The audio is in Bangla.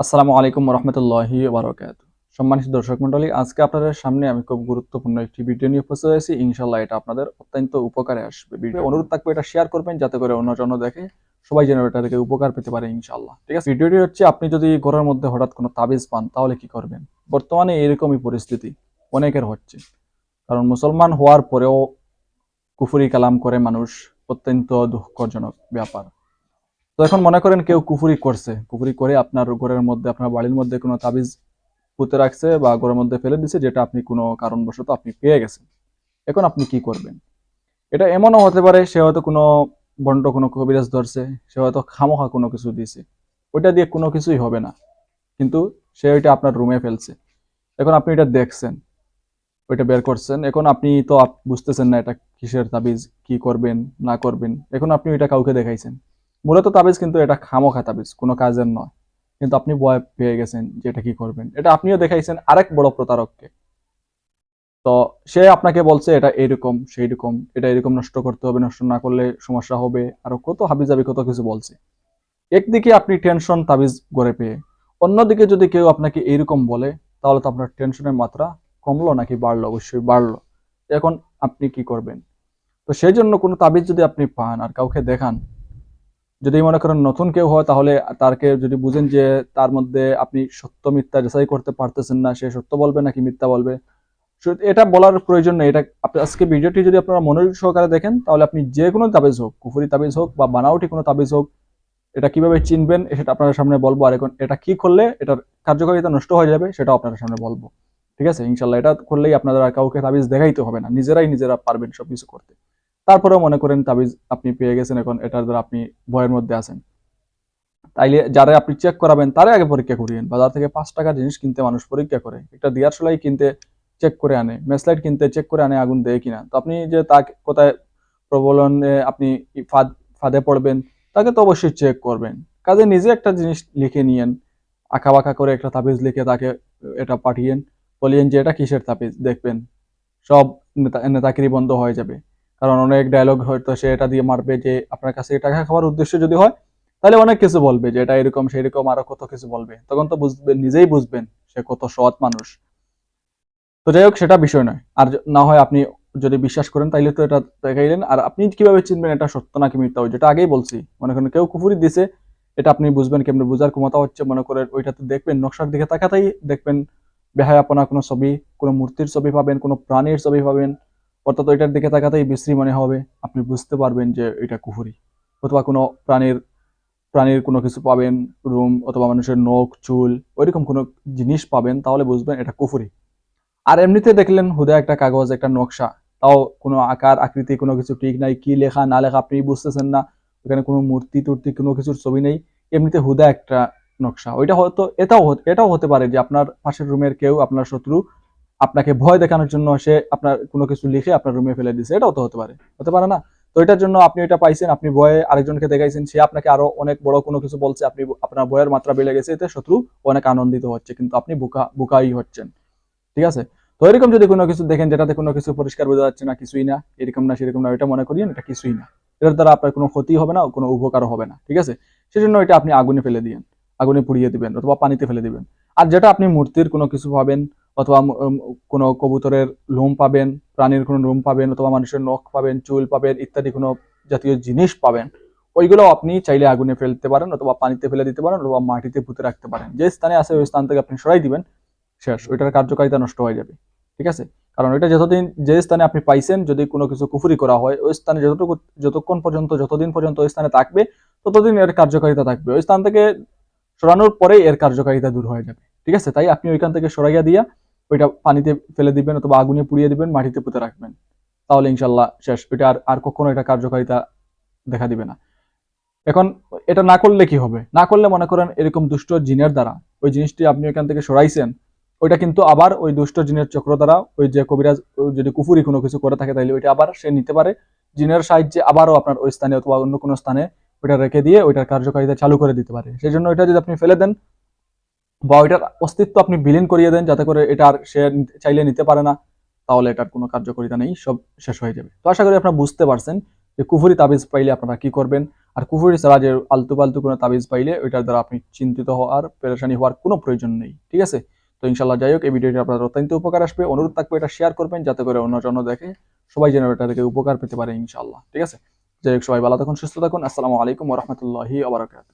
আসসালামু আলাইকুম রহমতুল্লাহি বারকাত সম্মানিত দর্শক মন্ডলী আজকে আপনাদের সামনে আমি খুব গুরুত্বপূর্ণ একটি ভিডিও নিয়ে উপস্থিত হয়েছি। ইনশাল্লাহ এটা আপনাদের অত্যন্ত উপকারে আসবে। ভিডিও অনুরোধ থাকবে এটা শেয়ার করবেন যাতে করে অন্য জন দেখে সবাই যেন এটা থেকে উপকার পেতে পারে ইনশাল্লাহ ঠিক আছে? ভিডিওটি হচ্ছে, আপনি যদি ঘরের মধ্যে হঠাৎ কোনো তাবিজ পান, তাহলে কি করবেন? বর্তমানে এরকমই পরিস্থিতি অনেকের হচ্ছে। কারণ মুসলমান হওয়ার পরেও কুফুরি কালাম করে মানুষ অত্যন্ত দুঃখজনক ব্যাপার। তো এখন মনে করেন কেউ কুফুরি করছে। কুফুরি করে আপনার ঘরের মধ্যে, আপনার বাড়ির মধ্যে কোনো তাবিজ পুঁতে রাখছে বা ঘরের মধ্যে ফেলে দিছে, যেটা আপনি কোনো কারণবশত আপনি পেয়ে গেছেন। এখন আপনি কি করবেন? এটা এমনও হতে পারে, সে হয়তো কোনো বন্ড কোনো কবিরাজ ধরছে, সে হয়তো খামোখা কোনো কিছু দিছে। ওইটা দিয়ে কোনো কিছুই হবে না। কিন্তু সে ওইটা আপনার রুমে ফেলছে। এখন আপনি এটা দেখছেন, ওইটা বের করছেন। এখন আপনি তো বুঝতেছেন না এটা কিসের তাবিজ, কি করবেন, না করবেন। এখন আপনি ওইটা কাউকে দেখাইছেন। মূলত তাবিজ কিন্তু এটা খামোখা তাবিজ, কোনো কাজের নয়। কিন্তু আপনি ভয় পেয়ে গেছেন যে এটা কি করবেন। এটা আপনিও দেখাইছেন আরেক বড় প্রতারককে। তো সে আপনাকে বলছে, এটা এরকম সেই রকম এটা এরকম নষ্ট করতে হবে, নষ্ট না করলে সমস্যা হবে। আরও কত হাবিজাবি, কত কিছু বলছে। একদিকে আপনি টেনশন তাবিজ গড়ে পেয়ে, অন্যদিকে যদি কেউ আপনাকে এইরকম বলে, তাহলে তো আপনার টেনশনের মাত্রা কমলো নাকি বাড়লো? অবশ্যই বাড়লো। এখন আপনি কি করবেন? তো সেই জন্য কোনো তাবিজ যদি আপনি পান আর কাউকে দেখান যদি মনে করেন নতুন কেউ হয়, তাহলে তারকে যদি বুঝেন যে তার মধ্যে আপনি সত্য মিথ্যা যাচাই করতে পারতেছেন না, সে সত্য বলবে নাকি মিথ্যা বলবে? এটা বলার প্রয়োজন নেই। এটা আজকে ভিডিওটি যদি আপনারা মনোযোগ সহকারে দেখেন, তাহলে আপনি যে কোনো তাবিজ হোক, কুফুরি তাবিজ হোক বা বানাওটি কোনো তাবিজ হোক, এটা কীভাবে চিনবেন সেটা আপনাদের সামনে বলব। আর এখন এটা কি করলে এটার কার্যকারিতা নষ্ট হয়ে যাবে সেটাও আপনাদের সামনে বলব। ঠিক আছে? ইনশাল্লাহ এটা করলেই আপনাদের আর কাউকে তাবিজ দেখাইতে হবে না। নিজেরাই নিজেরা পারবেন সবকিছু করতে। তারপরেও মনে করেন তাবিজ আপনি পেয়ে গেছেন এখন, এটার দ্বারা আপনি ভয়ের মধ্যে আছেন। তাইলে যারা আপনি চেক করাবেন, তারে আগে পরীক্ষা করিয়েন বাজার থেকে পাঁচ টাকার জিনিস কিনতে মানুষ পরীক্ষা করে। একটা দিয়ার সেলাই কিনতে চেক করে আনে মেসলাইট কিনতে চেক করে আনে, আগুন দেয় কিনা। তো আপনি যে তাকে কোথায় প্রবলনে আপনি ফাঁদ, ফাঁদে পড়বেন, তাকে তো অবশ্যই চেক করবেন। কাজে নিজে একটা জিনিস লিখে নিয়েন আঁকা বাঁকা করে একটা তাবিজ লিখে তাকে, এটা পাঠিয়েন, বলিয়েন যে এটা কিসের তাবিজ, দেখবেন, সব নেতা নেতাকিরি বন্ধ হয়ে যাবে। কারণ অনেক ডায়লগ হয়তো সে এটা দিয়ে মারবে যে আপনার কাছে টাকা খাওয়ার উদ্দেশ্য যদি হয়, তাহলে অনেক কিছু বলবে যে এটা এরকম সেরকম আরও কত কিছু বলবে। তখন তো বুঝবেন, নিজেই বুঝবেন সে কত সৎ মানুষ। তো যাই হোক, সেটা বিষয় নয়। আর না হয় আপনি যদি বিশ্বাস করেন, তাইলে তো এটা দেখাইলেন। আর আপনি কীভাবে চিনবেন এটা সত্য নাকি মিথ্যা? যেটা আগেই বলছি। মনে করেন কেউ কুফুরি দিছে, এটা আপনি বুঝবেন কেমনি, বুঝার ক্ষমতা হচ্ছে। মনে করেন ওইটাতে দেখবেন, নকশার দিকে তাকাতেই দেখবেন, বেহায়াপনা কোনো ছবি, কোনো মূর্তির ছবি পাবেন, কোনো প্রাণীর ছবি পাবেন। অর্থাৎ ওইটার দিকে তাকাতেই বিশ্রী মনে হবে। আপনি বুঝতে পারবেন যে এটা কুফুরি অথবা কোনো প্রাণীর প্রাণীর কোনো কিছু পাবেন, রুম অথবা মানুষের নখ, চুল, ওইরকম কোনো জিনিস পাবেন, তাহলে বুঝবেন এটা কুফুরি আর এমনিতে দেখলেন হুদা একটা কাগজ, একটা নকশা। তাও কোনো আকার, আকৃতি, কোনো কিছু ঠিক নাই, কি লেখা, না লেখা আপনি বুঝতেছেন না। ওখানে কোনো মূর্তি, টুর্তি, কোনো কিছুর ছবি নেই। এমনিতে হুদা একটা নকশা। ওইটা হয়তো, এটাও এটাও হতে পারে যে আপনার পাশের রুমের কেউ আপনার শত্রু আপনাকে ভয় দেখানোর জন্য সে আপনার কোনো কিছু লিখে আপনার রুমে ফেলে দিছে এটাও তো হতে পারে। হতে পারে না। তো এটার জন্য আপনি এটা পাইছেন, আপনি ভয়ে আরেকজনকে দেখাইছেন, সে আপনাকে আরও অনেক বড় কোনো কিছু বলছে, আপনি আপনার ভয়ের মাত্রা বেড়ে গেছে, এতে শত্রু অনেক আনন্দিত হচ্ছে, কিন্তু আপনি বোকা, বোকাই হচ্ছেন। ঠিক আছে? তো এরকম যদি কোনো কিছু দেখেন যেটাতে কোনো কিছু পরিষ্কার বোঝা যাচ্ছে না, কিছুই না, এরকম না, সেরকম না, এটা মনে করিয়েন, এটা কিছুই না। এটার দ্বারা আপনার কোনো ক্ষতি হবে না, কোনো উপকারও হবে না। ঠিক আছে? সেজন্য এটা আপনি আগুনে ফেলে দিবেন আগুনে পুড়িয়ে দিবেন অথবা পানিতে ফেলে দিবেন। আর যেটা আপনি মূর্তির কোনো কিছু পাবেন অথবা কোনো কবুতরের লোম পাবেন, প্রাণীর কোনো লোম পাবেন, অথবা মানুষের নখ পাবেন, চুল পাবেন, ইত্যাদি কোনো জাতীয় জিনিস পাবেন ওইগুলো আপনি চাইলে আগুনে ফেলতে পারেন অথবা পানিতে ফেলে দিতে পারেন অথবা মাটিতে পুঁতে রাখতে পারেন। যে স্থানে আছে ওই স্থান থেকে আপনি সরাই দিবেন, শেষ, ওইটার কার্যকারিতা নষ্ট হয়ে যাবে, ঠিক আছে? কারণ এটা যতদিন, যে স্থানে আপনি পাইছেন, যদি কোনো কিছু কুফুরি করা হয়, ওই স্থানে যতটুকু, যতক্ষণ পর্যন্ত, যতদিন পর্যন্ত ওই স্থানে থাকবে, ততদিন এর কার্যকারিতা থাকবে। ওই স্থান থেকে সরানোর পরেই এর কার্যকারিতা দূর হয়ে যাবে, ঠিক আছে? তাই আপনি ওইখান থেকে সরাইয়া দিয়া ওইটা পানিতে ফেলে দিবেন অথবা আগুনে পুড়িয়ে দিবেন, মাটিতে পুঁতে রাখবেন। তাহলে ইনশাল্লাহ শেষ। ওইটা আর আর কখনো এটা কার্যকারিতা দেখা দিবে না। এখন এটা না করলে কি হবে? না করলে মনে করেন এরকম দুষ্ট জিনের দ্বারা ওই জিনিসটি আপনি ওইখান থেকে সরাইছেন, ওইটা কিন্তু আবার ওই দুষ্ট জিনের চক্র দ্বারা ওই যে কবিরাজ যদি কুফুরি কোনো কিছু করে থাকে তাহলে ওইটা আবার সে নিতে পারে। জিনের সাহায্যে আবারও আপনার ওই স্থানে অথবা অন্য কোনো স্থানে ওইটা রেখে দিয়ে ওইটার কার্যকারিতা চালু করে দিতে পারে। সেই জন্য ওইটা যদি আপনি ফেলে দেন বা ওইটার অস্তিত্ব আপনি বিলীন করিয়ে দেন যাতে করে এটা আর সে চাইলে নিতে পারে না, তাহলে এটার কোনো কার্যকারিতা নেই, সব শেষ হয়ে যাবে। তো আশা করি আপনারা বুঝতে পারছেন যে কুফুরি তাবিজ পাইলে আপনারা কি করবেন, আর কুফুরি ছাড়া যে আলতু পালতু কোনো তাবিজ পাইলে ওইটার দ্বারা আপনি চিন্তিত হওয়ার পেরেশানি হওয়ার কোনো প্রয়োজন নেই, ঠিক আছে? তো ইনশাল্লাহ যাই হোক, এই ভিডিওটি আপনার অত্যন্ত উপকার আসবে। অনুরোধ থাকবে এটা শেয়ার করবেন যাতে করে অন্য জন দেখে সবাই যেন এটা থেকে উপকার পেতে পারে ইনশাল্লাহ ঠিক আছে? যাই হোক, সবাই ভালো থাকুন, সুস্থ থাকুন। আসসালামু আলাইকুম রহমতুল্লাহি আবরাকাত